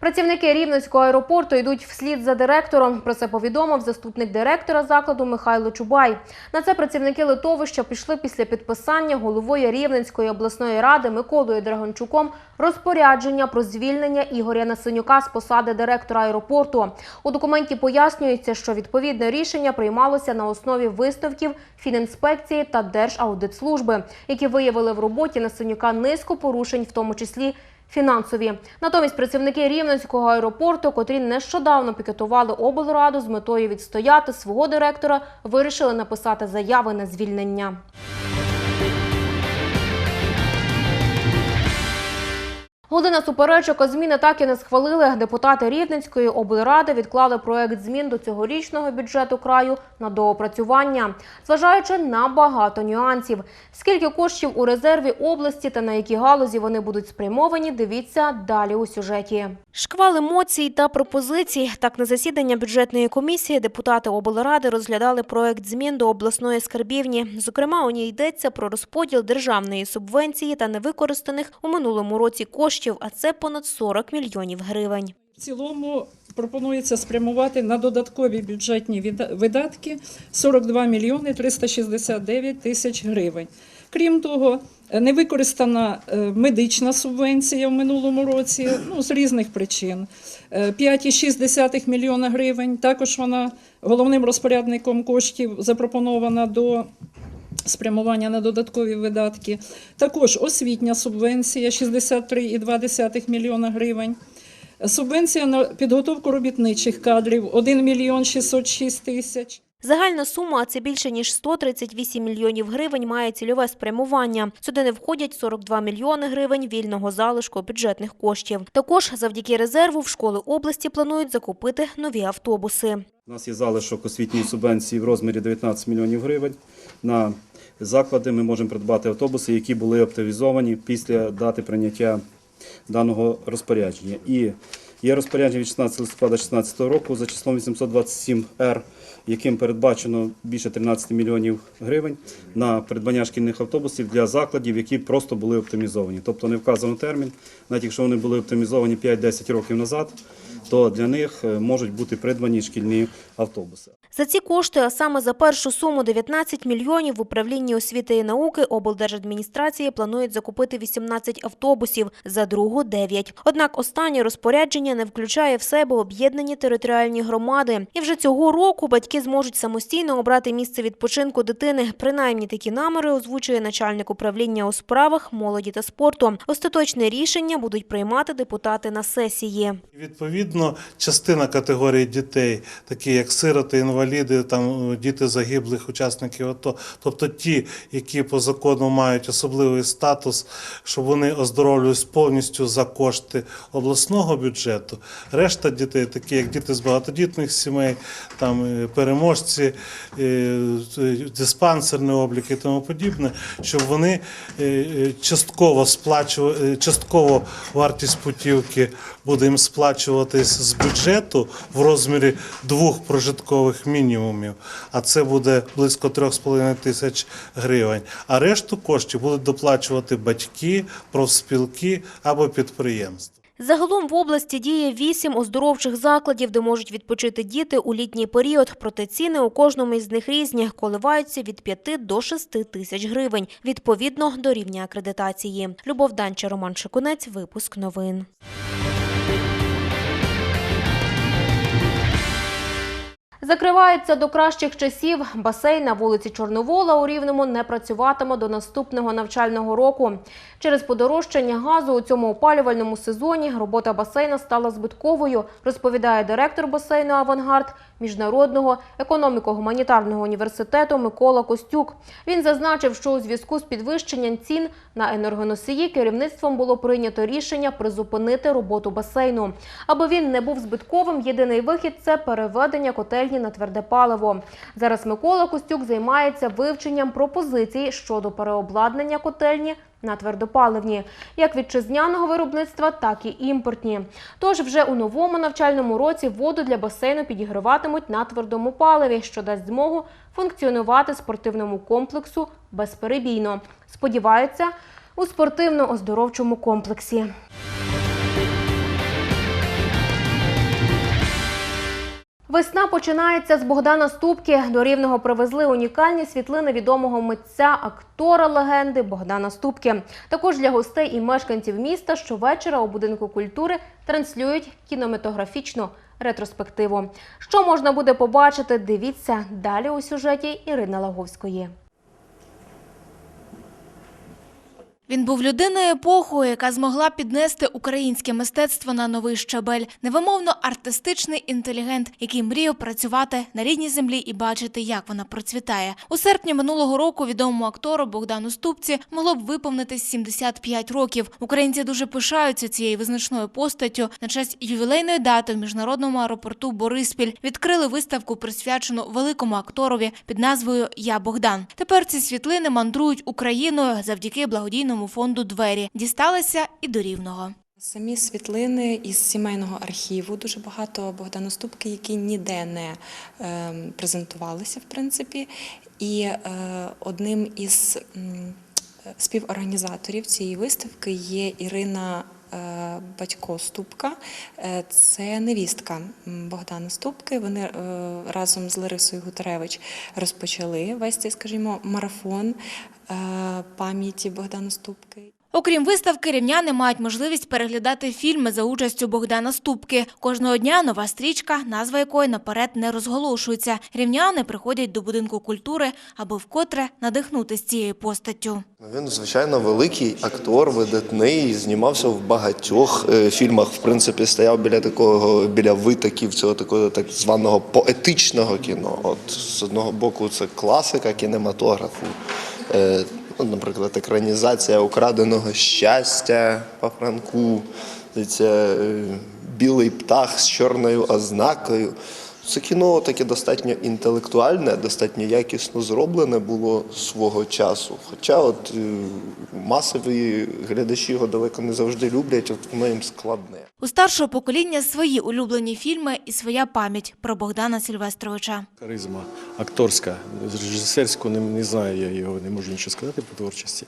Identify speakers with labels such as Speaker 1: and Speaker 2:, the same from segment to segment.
Speaker 1: Працівники Рівненського аеропорту йдуть вслід за директором. Про це повідомив заступник директора закладу Михайло Чубай. На це працівники литовища пішли після підписання головою Рівненської обласної ради Миколою Драгончуком розпорядження про звільнення Ігоря Насенюка з посади директора аеропорту. У документі пояснюється, що відповідне рішення приймалося на основі висновків Фінінспекції та Держаудитслужби, які виявили в роботі Насенюка низку порушень, в тому числі фінансові. Натомість працівники Рівненського аеропорту, котрі нещодавно пікетували облраду з метою відстояти свого директора, вирішили написати заяви на звільнення. Година суперечок зміни так і не схвалили. Депутати Рівненської облради відклали проект змін до цьогорічного бюджету краю на доопрацювання, зважаючи на багато нюансів. Скільки коштів у резерві області та на які галузі вони будуть спрямовані, дивіться далі у сюжеті. Шквал емоцій та пропозицій. Так на засідання бюджетної комісії депутати облради розглядали проект змін до обласної скарбівні. Зокрема, у ній йдеться про розподіл державної субвенції та невикористаних у минулому році коштів, а це понад 40 мільйонів гривень.
Speaker 2: В цілому пропонується спрямувати на додаткові бюджетні видатки 42 мільйони 369 тисяч гривень. Крім того, е, невикористана е, медична субвенція в минулому році ну, з різних причин. Е, 5,6 мільйона гривень. Також вона головним розпорядником коштів запропонована до спрямування на додаткові видатки. Також освітня субвенція 63,2 мільйона гривень. Субвенція на підготовку робітничих кадрів 1 мільйон 606 тисяч.
Speaker 1: Загальна сума, а це більше ніж 138 мільйонів гривень, має цільове спрямування. Сюди не входять 42 мільйони гривень вільного залишку бюджетних коштів. Також завдяки резерву в школи області планують закупити нові автобуси.
Speaker 3: У нас є залишок освітньої субвенції в розмірі 19 мільйонів гривень. На заклади ми можемо придбати автобуси, які були оптимізовані після дати прийняття даного розпорядження. І є розпорядження від 16 листопада 2016 року за числом 827-Р, яким передбачено більше 13 мільйонів гривень на придбання шкільних автобусів для закладів, які просто були оптимізовані. Тобто не вказано термін, навіть якщо вони були оптимізовані 5-10 років назад, то для них е, можуть бути придбані шкільні автобуси.
Speaker 1: За ці кошти, а саме за першу суму 19 мільйонів в управлінні освіти і науки облдержадміністрації планують закупити 18 автобусів, за другу – 9. Однак останнє розпорядження не включає в себе об'єднані територіальні громади. І вже цього року батьки зможуть самостійно обрати місце відпочинку дитини. Принаймні такі наміри озвучує начальник управління у справах молоді та спорту. Остаточне рішення будуть приймати депутати на сесії.
Speaker 4: Відповідно, частина категорії дітей, такі як сироти, інваліди, там е, діти загиблих учасників АТО, тобто ті, які по закону мають особливий статус, що вони оздоровлююсь повністю за кошти обласного бюджету. Решта дітей, такі як діти з багатодітних сімей, там е, переможці, е, е, диспансерний облік і тому подібне, щоб вони частково сплачували, частково вартість путівки буде їм сплачуватись з бюджету в розмірі двох прожиткових мінімумів, а це буде близько 3,5 тисяч гривень. А решту коштів будуть доплачувати батьки, профспілки або підприємства.
Speaker 1: Загалом в області діє вісім оздоровчих закладів, де можуть відпочити діти у літній період. Проте ціни у кожному із них різні, коливаються від 5 до 6 тисяч гривень, відповідно до рівня акредитації. Любов Данча, Роман Шикунець, випуск новин. Закривається до кращих часів. Басейн на вулиці Чорновола у Рівному не працюватиме до наступного навчального року. Через подорожчання газу у цьому опалювальному сезоні робота басейна стала збитковою, розповідає директор басейну Авангард Міжнародного економіко-гуманітарного університету Микола Костюк. Він зазначив, що у зв'язку з підвищенням цін на енергоносії керівництвом було прийнято рішення призупинити роботу басейну. Аби він не був збитковим, єдиний вихід це переведення котельні на тверде паливо. Зараз Микола Костюк займається вивченням пропозицій щодо переобладнання котельні на твердопаливні, як вітчизняного виробництва, так і імпортні. Тож вже у новому навчальному році воду для басейну підігріватимуть на твердому паливі, що дасть змогу функціонувати спортивному комплексу безперебійно. Сподіваються, у спортивно-оздоровчому комплексі. Весна починається з Богдана Ступки. До рівного привезли унікальні світлини відомого митця, актора легенди Богдана Ступки. Також для гостей і мешканців міста щовечора у будинку культури транслюють кінематографічну ретроспективу. Що можна буде побачити? Дивіться далі у сюжеті Ірини Лаговської.
Speaker 5: Він був людиною епохою, яка змогла піднести українське мистецтво на новий щабель. Невимовно артистичний інтелігент, який мріяв працювати на рідній землі і бачити, як вона процвітає. У серпні минулого року відомому актору Богдану Ступці могло б виповнитись 75 років. Українці дуже пишаються цією визначною постаттю. На честь ювілейної дати в міжнародному аеропорту Бориспіль відкрили виставку, присвячену великому акторові під назвою Я Богдан. Тепер ці світлини мандрують Україною завдяки благодійному фонду Двері. Дісталися і до рівного.
Speaker 6: Самі світлини із сімейного архіву дуже багато Богдана Ступки, які ніде не е, презентувалися, в принципі. І е, одним із співорганізаторів цієї виставки є Ірина. Е, Батько Ступка, Е, це невістка Богдана Ступки. Вони е, разом з Ларисою Гутеревич розпочали весь цей, скажімо, марафон пам'яті Богдана Ступки.
Speaker 5: Окрім виставки, рівняни мають можливість переглядати фільми за участю Богдана Ступки. Кожного дня нова стрічка, назва якої наперед не розголошується. Рівняни приходять до будинку культури, аби вкотре надихнутися цією постаттю.
Speaker 7: Він, звичайно, великий актор, видатний, знімався в багатьох е, фільмах. В принципі, стояв біля такого, біля витоків цього такого так званого поетичного кіно. От з одного боку, це класика кінематографу. Наприклад, екранізація украденого щастя по Франку, е, білий птах з чорною ознакою. Це кіно таке достатньо інтелектуальне, достатньо якісно зроблене було свого часу. Хоча от е, масові глядачі його далеко не завжди люблять, от воно їм складне.
Speaker 5: У старшого покоління свої улюблені фільми і своя пам'ять про Богдана Сильвестровича.
Speaker 8: Харизма акторська, режисерську не, не знаю, я його не можу нічого сказати по творчості.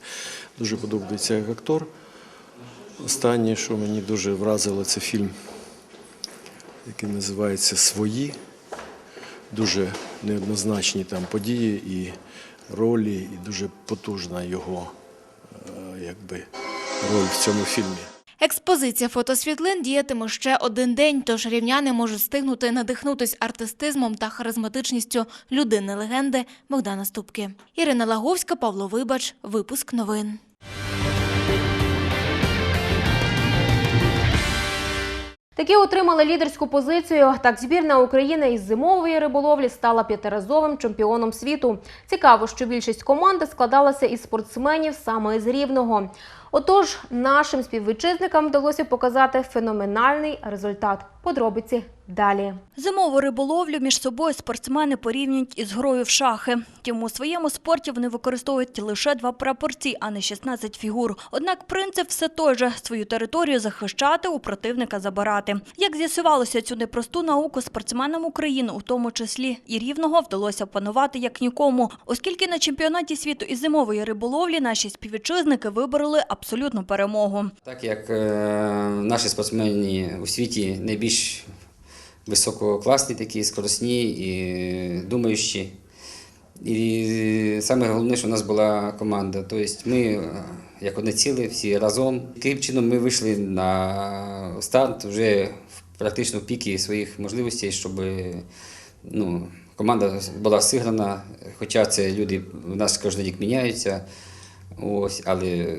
Speaker 8: Дуже подобається як актор. Останнє, що мені дуже вразило, це фільм, який називається Свої. Дуже неоднозначні там події і ролі, і дуже потужна його е, якби, роль в цьому фільмі.
Speaker 5: Експозиція фотосвітлин діятиме ще один день, тож рівняни можуть встигнути надихнутись артистизмом та харизматичністю людини-легенди Богдана Ступки. Ірина Лаговська, Павло Вибач, випуск новин.
Speaker 1: Такі отримали лідерську позицію. Так, збірна України із зимової риболовлі стала п'ятиразовим чемпіоном світу. Цікаво, що більшість команди складалася із спортсменів саме з Рівного. Отож, нашим співвітчизникам вдалося показати феноменальний результат. Подробиці далі.
Speaker 9: Зимову риболовлю між собою спортсмени порівнюють із грою в шахи. Втім, у своєму спорті вони використовують лише два прапорці, а не 16 фігур. Однак принцип все той же – свою територію захищати, у противника забирати. Як з'ясувалося, цю непросту науку спортсменам України, у тому числі і Рівного, вдалося опанувати як нікому, оскільки на чемпіонаті світу із зимової риболовлі наші співвітчизники вибороли абсолютну перемогу.
Speaker 10: Так як е, наші спортсмени у світі найбільш висококласні, такі скоросні і думаючі. І саме головне, що у нас була команда. Тобто ми е, як одне ціле, всі разом. Таким чином ми вийшли на старт вже в практично в піки своїх можливостей, щоб ну, команда була зіграна, хоча це люди у нас кожен рік міняються. Ось, але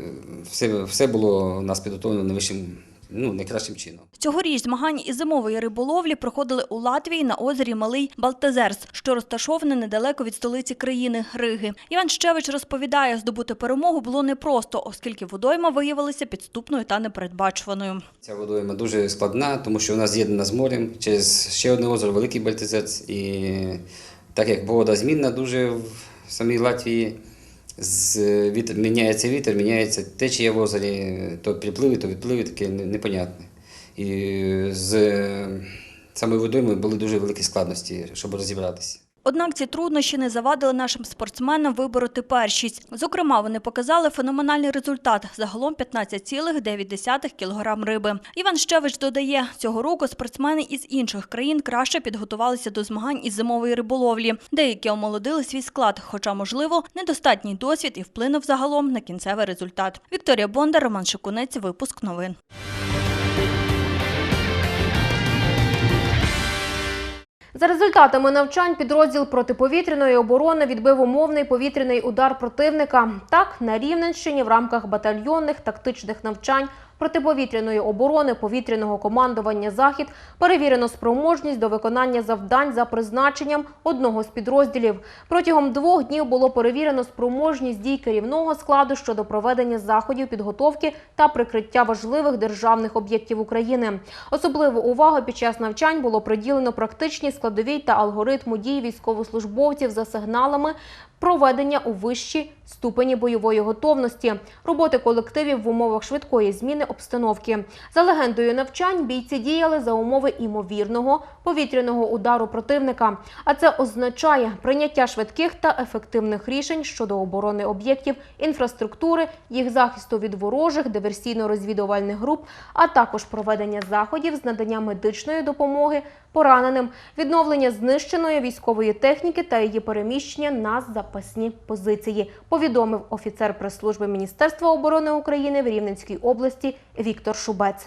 Speaker 10: все, все було у нас підготовлено найвищим, ну, найкращим чином.
Speaker 9: Цьогоріч змагання із зимової риболовлі проходили у Латвії на озері Малий Балтезерс, що розташоване недалеко від столиці країни Риги. Іван Щевич розповідає, здобути перемогу було непросто, оскільки водойма виявилася підступною та непередбачуваною.
Speaker 10: Ця водойма дуже складна, тому що вона з'єднана з морем через ще одне озеро, Великий Бальтезець. І так як погода змінна дуже в самій Латвії, з вітер, міняється вітер, міняється течія в озері, то припливи, то відпливи, таке непонятне. І з е, самою водою були дуже великі складності, щоб розібратися.
Speaker 9: Однак ці труднощі не завадили нашим спортсменам вибороти першість. Зокрема, вони показали феноменальний результат – загалом 15,9 кг риби. Іван Щевич додає, цього року спортсмени із інших країн краще підготувалися до змагань із зимової риболовлі. Деякі омолодили свій склад, хоча, можливо, недостатній досвід і вплинув загалом на кінцевий результат. Вікторія Бондар, Роман Шикунець, випуск новин.
Speaker 1: За результатами навчань підрозділ протиповітряної оборони відбив умовний повітряний удар противника. Так, на Рівненщині в рамках батальйонних тактичних навчань протиповітряної оборони повітряного командування Захід перевірено спроможність до виконання завдань за призначенням одного з підрозділів. Протягом двох днів було перевірено спроможність дій керівного складу щодо проведення заходів підготовки та прикриття важливих державних об'єктів України. Особливу увагу під час навчань було приділено практичній складовій та алгоритму дій військовослужбовців за сигналами проведення у вищій ступені бойової готовності, роботи колективів в умовах швидкої зміни обстановки. За легендою навчань бійці діяли за умови імовірного повітряного удару противника. А це означає прийняття швидких та ефективних рішень щодо оборони об'єктів, інфраструктури, їх захисту від ворожих диверсійно-розвідувальних груп, а також проведення заходів з надання медичної допомоги пораненим, відновлення знищеної військової техніки та її переміщення на запасні позиції, повідомив офіцер прес-служби Міністерства оборони України в Рівненській області Віктор Шубець.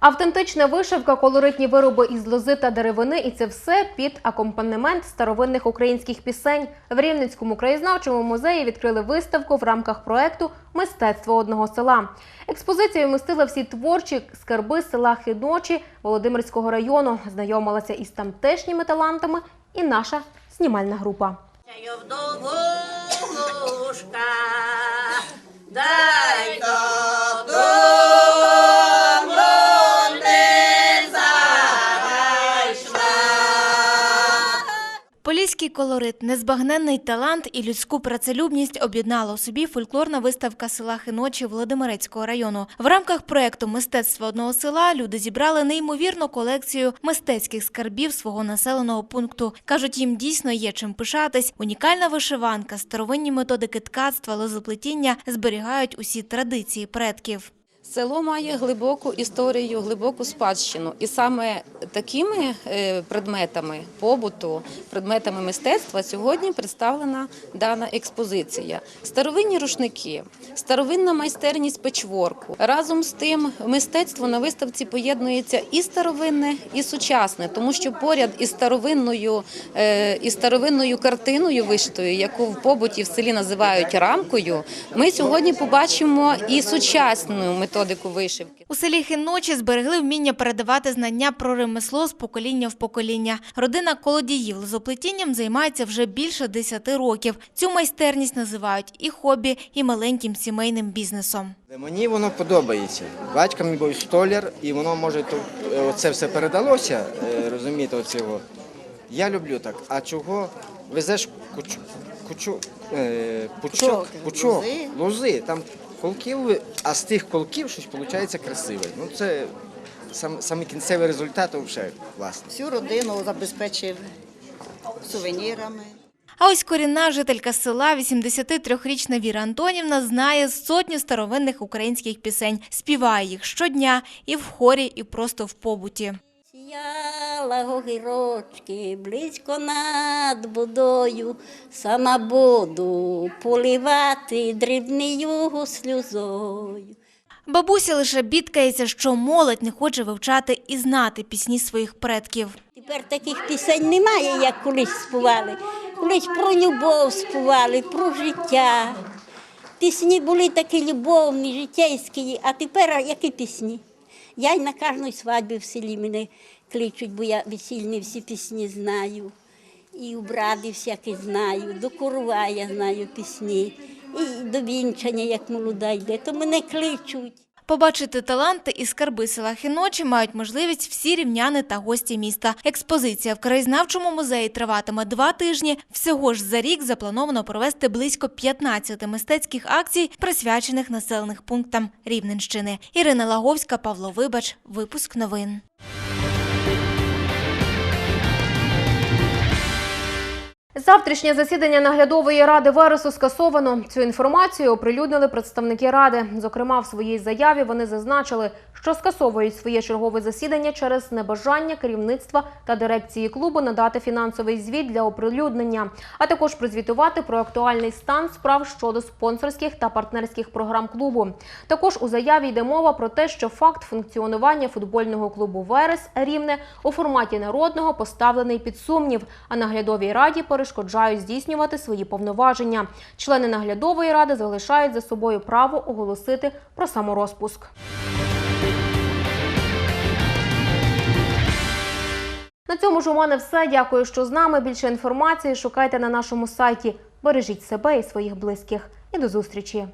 Speaker 1: Автентична вишивка, колоритні вироби із лози та деревини, і це все під акомпанемент старовинних українських пісень. В Рівненському краєзнавчому музеї відкрили виставку в рамках проекту Мистецтво одного села. Експозиція вмістила всі творчі скарби села Хидночі Володимирського району. Знайомилася із тамтешніми талантами і наша знімальна група.
Speaker 11: Дай
Speaker 5: Поліський колорит, незбагненний талант і людську працелюбність об'єднала у собі фольклорна виставка села Хиночі Володимирецького району. В рамках проекту Мистецтво одного села люди зібрали неймовірну колекцію мистецьких скарбів свого населеного пункту. кажуть, їм дійсно є чим пишатись. Унікальна вишиванка, старовинні методики ткацтва, лозоплетіння зберігають усі традиції предків.
Speaker 11: Село має глибоку історію, глибоку спадщину, і саме такими е, предметами побуту, предметами мистецтва сьогодні представлена дана експозиція. Старовинні рушники, старовинна майстерність печворку. Разом з тим, мистецтво на виставці поєднується і старовинне, і сучасне, тому що поряд із старовинною е, із старовинною картиною вишитою, яку в побуті в селі називають рамкою, ми сьогодні побачимо і сучасну методику вишивки.
Speaker 5: У селі Хиночі зберегли вміння передавати знання про ремесло з покоління в покоління. Родина колодіїв лозоплетінням займається вже більше 10 років. Цю майстерність називають і хобі, і маленьким сімейним бізнесом.
Speaker 12: Мені воно подобається. Батько мій був столяр, і воно може то е, це все передалося. е, Розумієте, оцього. Я люблю так. А чого везеш кучу, кучу, е, пучок, пучок, лози, там колків, а з тих колків щось виходить красиве. Ну це сам, саме кінцевий результат взагалі класний.
Speaker 13: Всю родину забезпечив сувенірами.
Speaker 5: А ось корінна жителька села, 83-річна Віра Антонівна, знає сотню старовинних українських пісень. Співає їх щодня і в хорі, і просто в побуті.
Speaker 13: Сіяла огірочки близько над водою, сама буду поливати дрібною сльозою.
Speaker 5: Бабуся лише бідкається, що молодь не хоче вивчати і знати пісні своїх предків.
Speaker 13: Тепер таких пісень немає, як колись співали. Колись про любов співали, про життя. Пісні були такі любовні, життєйські, а тепер які пісні? Я й на кожній свадьбі в селі мене кличуть, бо я весільні всі пісні знаю. І обради всякі знаю, до корова я знаю пісні, і до вінчання, як молода йде, то мене кличуть.
Speaker 5: Побачити таланти і скарби села Хіночі мають можливість всі рівняни та гості міста. Експозиція в краєзнавчому музеї триватиме два тижні. Всього ж за рік заплановано провести близько 15 мистецьких акцій, присвячених населених пунктам Рівненщини. Ірина Лаговська, Павло Вибач. Випуск новин.
Speaker 1: Завтрашнє засідання наглядової ради Вересу скасовано. Цю інформацію оприлюднили представники ради. Зокрема, в своїй заяві вони зазначили, що скасовують своє чергове засідання через небажання керівництва та дирекції клубу надати фінансовий звіт для оприлюднення, а також прозвітувати про актуальний стан справ щодо спонсорських та партнерських програм клубу. Також у заяві йде мова про те, що факт функціонування футбольного клубу Верес Рівне у форматі народного поставлений під сумнів, а наглядовій раді перешкоджають здійснювати свої повноваження. Члени наглядової ради залишають за собою право оголосити про саморозпуск. На цьому ж у мене все. Дякую, що з нами. Більше інформації шукайте на нашому сайті. Бережіть себе і своїх близьких. І до зустрічі!